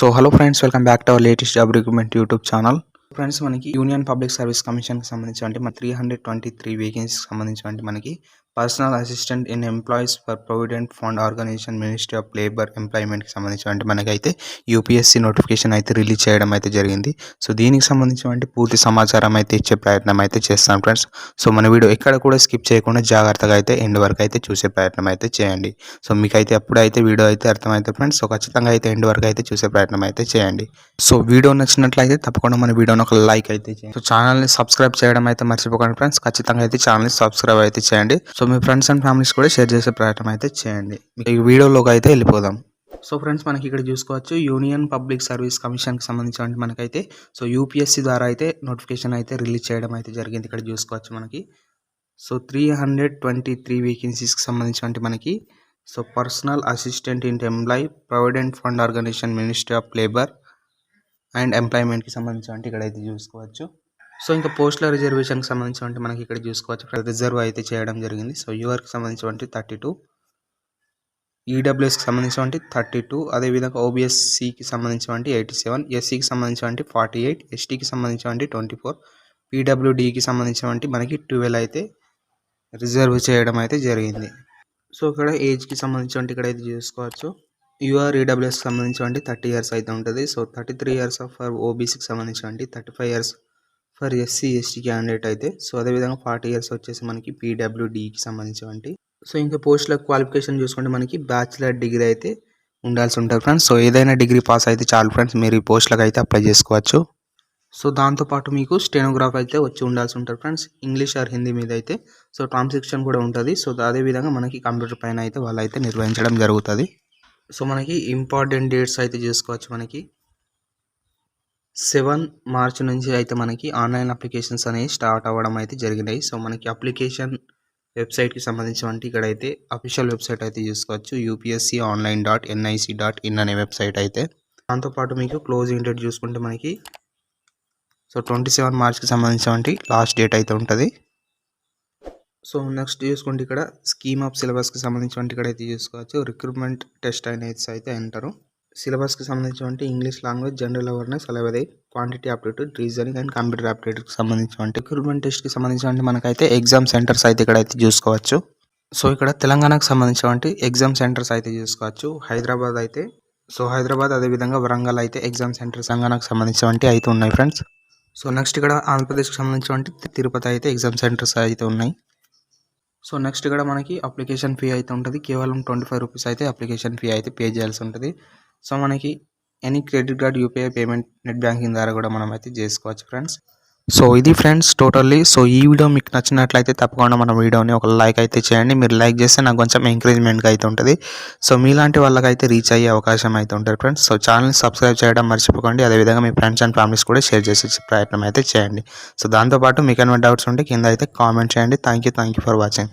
So hello friends welcome back to our latest job recruitment YouTube channel friends మనకి union public service కమిషన్కి సంబంధించి అంటే మన three hundred twenty three వేకెన్సీకి సంబంధించి అంటే మనకి personal assistant in employees for provident fund organisation ministry of labour ఎంప్లాయ్మెంట్కి సంబంధించి అంటే మనకైతే యూపీఎస్సీ నోటిఫికేషన్ అయితే రిలీజ్ చేయడం అయితే జరిగింది. సో దీనికి సంబంధించి పూర్తి సమాచారం అయితే ఇచ్చే ప్రయత్నం అయితే చేస్తాం ఫ్రెండ్స్ సో మన వీడియో ఎక్కడ కూడా స్కిప్ చేయకుండా జాగ్రత్తగా అయితే ఎండ్ వరకు అయితే చూసే ప్రయత్నం అయితే చేయండి. సో మీకైతే అప్పుడైతే వీడియో అయితే అర్థమైతే ఫ్రెండ్స్ సో ఖచ్చితంగా అయితే ఎండ్ వరకు అయితే చూసే ప్రయత్నం అయితే చేయండి. సో వీడియో నచ్చినట్లయితే తప్పకుండా మన వీడియోని ఒక లైక్ అయితే చేయండి. సో ఛానల్ని సబ్స్క్రైబ్ చేయడం అయితే మర్చిపోకండి ఫ్రెండ్స్ ఖచ్చితంగా అయితే ఛానల్ని సబ్స్క్రైబ్ అయితే చేయండి. సో మీ ఫ్రెండ్స్ అండ్ ఫ్యామిలీస్ కూడా షేర్ చేసే ప్రయత్నం అయితే చేయండి. ఈ వీడియోలోకి అయితే వెళ్ళిపోదాం. సో ఫ్రెండ్స్ మనకి ఇక్కడ చూసుకోవచ్చు యూనియన్ పబ్లిక్ సర్వీస్ కమిషన్కి సంబంధించి మనకైతే సో యూపీఎస్సీ ద్వారా అయితే నోటిఫికేషన్ అయితే రిలీజ్ చేయడం అయితే జరిగింది ఇక్కడ చూసుకోవచ్చు మనకి. So three hundred twenty three వేకెన్సీస్కి సంబంధించి మనకి so personal assistant in employ provident fund organisation ministry of labour and ఎంప్లాయ్మెంట్కి సంబంధించి ఇక్కడైతే చూసుకోవచ్చు. సో ఇంకా పోస్టుల రిజర్వేషన్కి సంబంధించి మనకి ఇక్కడ చూసుకోవచ్చు. ఇక్కడ రిజర్వ్ అయితే చేయడం జరిగింది. సో యూఆర్కి సంబంధించి థర్టీ టూ ఈడబ్ల్యూఎస్కి సంబంధించినటువంటి థర్టీ టూ అదేవిధంగా ఓబిఎస్సికి సంబంధించినటువంటి ఎయిటీ సెవెన్ ఎస్సీకి సంబంధించినటువంటి ఫార్టీ ఎయిట్ ఎస్టీకి సంబంధించినటువంటి ట్వంటీ ఫోర్ పీడబ్ల్యూడికి సంబంధించినటువంటి మనకి ట్వెల్వ్ అయితే రిజర్వ్ చేయడం అయితే జరిగింది. సో ఇక్కడ ఏజ్కి సంబంధించినటువంటి ఇక్కడ అయితే చూసుకోవచ్చు. యూఆర్ ఈడబ్ల్యూఎస్కి సంబంధించినటువంటి థర్టీ ఇయర్స్ అయితే ఉంటుంది. So thirty three years for ఓబీసీకి సంబంధించినటువంటి thirty five years for SC ST candidate అయితే. సో అదేవిధంగా ఫార్టీ ఇయర్స్ వచ్చేసి మనకి పీడబ్ల్యూడీకి సంబంధించినవంటి సో ఇంకా పోస్టుల క్వాలిఫికేషన్ చూసుకుంటే మనకి బ్యాచిలర్ డిగ్రీ అయితే ఉండాల్సి ఉంటుంది ఫ్రెండ్స్. సో ఏదైనా డిగ్రీ పాస్ అయితే చాలు ఫ్రెండ్స్. మీరు ఈ పోస్టులకు అయితే అప్లై చేసుకోవచ్చు. సో దాంతోపాటు మీకు స్టెనోగ్రాఫ్ అయితే వచ్చి ఉండాల్సి ఉంటుంది ఫ్రెండ్స్. ఇంగ్లీష్ ఆర్ హిందీ మీద అయితే. సో ట్రాన్సాక్షన్ కూడా ఉంటుంది. సో అదేవిధంగా మనకి కంప్యూటర్ పైన అయితే వాళ్ళు అయితే నిర్వహించడం జరుగుతుంది. సో మనకి ఇంపార్టెంట్ డేట్స్ అయితే చేసుకోవచ్చు మనకి. సెవెన్ మార్చ్ నుంచి అయితే మనకి ఆన్లైన్ అప్లికేషన్స్ అనేవి స్టార్ట్ అవ్వడం అయితే జరిగినాయి. సో మనకి అప్లికేషన్ వెబ్సైట్కి సంబంధించి ఇక్కడైతే అఫీషియల్ వెబ్సైట్ అయితే చూసుకోవచ్చు. UPSC online dot NIC dot in అనే వెబ్సైట్ అయితే. దాంతోపాటు మీకు క్లోజింగ్ డేట్ చూసుకుంటే మనకి సో ట్వంటీ సెవెన్ మార్చ్కి సంబంధించి లాస్ట్ డేట్ అయితే ఉంటుంది. సో నెక్స్ట్ చూసుకుంటే ఇక్కడ స్కీమ్ ఆఫ్ సిలబస్కి సంబంధించి ఇక్కడ అయితే చూసుకోవచ్చు. రిక్రూట్మెంట్ టెస్ట్ అనేది అయితే అంటారు సిలబస్కి సంబంధించి ఇంగ్లీష్ లాంగ్వేజ్ జనరల్ అవేర్నెస్ అలాగే quantity aptitude reasoning and computer ఆప్టిట్యూడ్కి సంబంధించిన రిక్రూట్మెంట్ టెస్ట్కి సంబంధించినటువంటి మనకైతే ఎగ్జామ్ సెంటర్స్ అయితే ఇక్కడ అయితే చూసుకోవచ్చు. సో ఇక్కడ తెలంగాణకు సంబంధించినటువంటి ఎగ్జామ్ సెంటర్స్ అయితే చూసుకోవచ్చు. హైదరాబాద్ అయితే సో హైదరాబాద్ అదేవిధంగా వరంగల్ అయితే ఎగ్జామ్ సెంటర్ తెలంగాణకు సంబంధించి అయితే ఉన్నాయి ఫ్రెండ్స్. సో నెక్స్ట్ ఇక్కడ ఆంధ్రప్రదేశ్కి సంబంధించినటువంటి తిరుపతి అయితే ఎగ్జామ్ సెంటర్స్ అయితే ఉన్నాయి. సో నెక్స్ట్ ఇక్కడ మనకి అప్లికేషన్ ఫీ అయితే ఉంటుంది. కేవలం ట్వంటీ ఫైవ్ రూపీస్ అయితే అప్లికేషన్ ఫీ అయితే పే చేయాల్సి ఉంటుంది. సో మనకి any credit card UPI payment net banking ద్వారా కూడా మనం అయితే చేసుకోవచ్చు ఫ్రెండ్స్ సో ఇది ఫ్రెండ్స్ టోటల్లీ సో ఈ వీడియో మీకు నచ్చినట్లయితే తప్పకుండా మన వీడియోని ఒక లైక్ అయితే చేయండి. మీరు లైక్ చేస్తే నాకు కొంచెం ఎంకరేజ్మెంట్గా అయితే ఉంటుంది. సో మీలాంటి వాళ్ళకైతే రీచ్ అయ్యే అవకాశం అయితే ఉంటుంది ఫ్రెండ్స్ సో ఛానల్ని సబ్స్క్రైబ్ చేయడం మర్చిపోకండి. అదేవిధంగా మీ ఫ్రెండ్స్ అండ్ ఫ్యామిలీస్ కూడా షేర్ చేసే ప్రయత్నం అయితే చేయండి. సో దాంతోపాటు మీకు ఏమైనా డౌట్స్ ఉంటే కింద అయితే కామెంట్ చేయండి. Thank you thank you for watching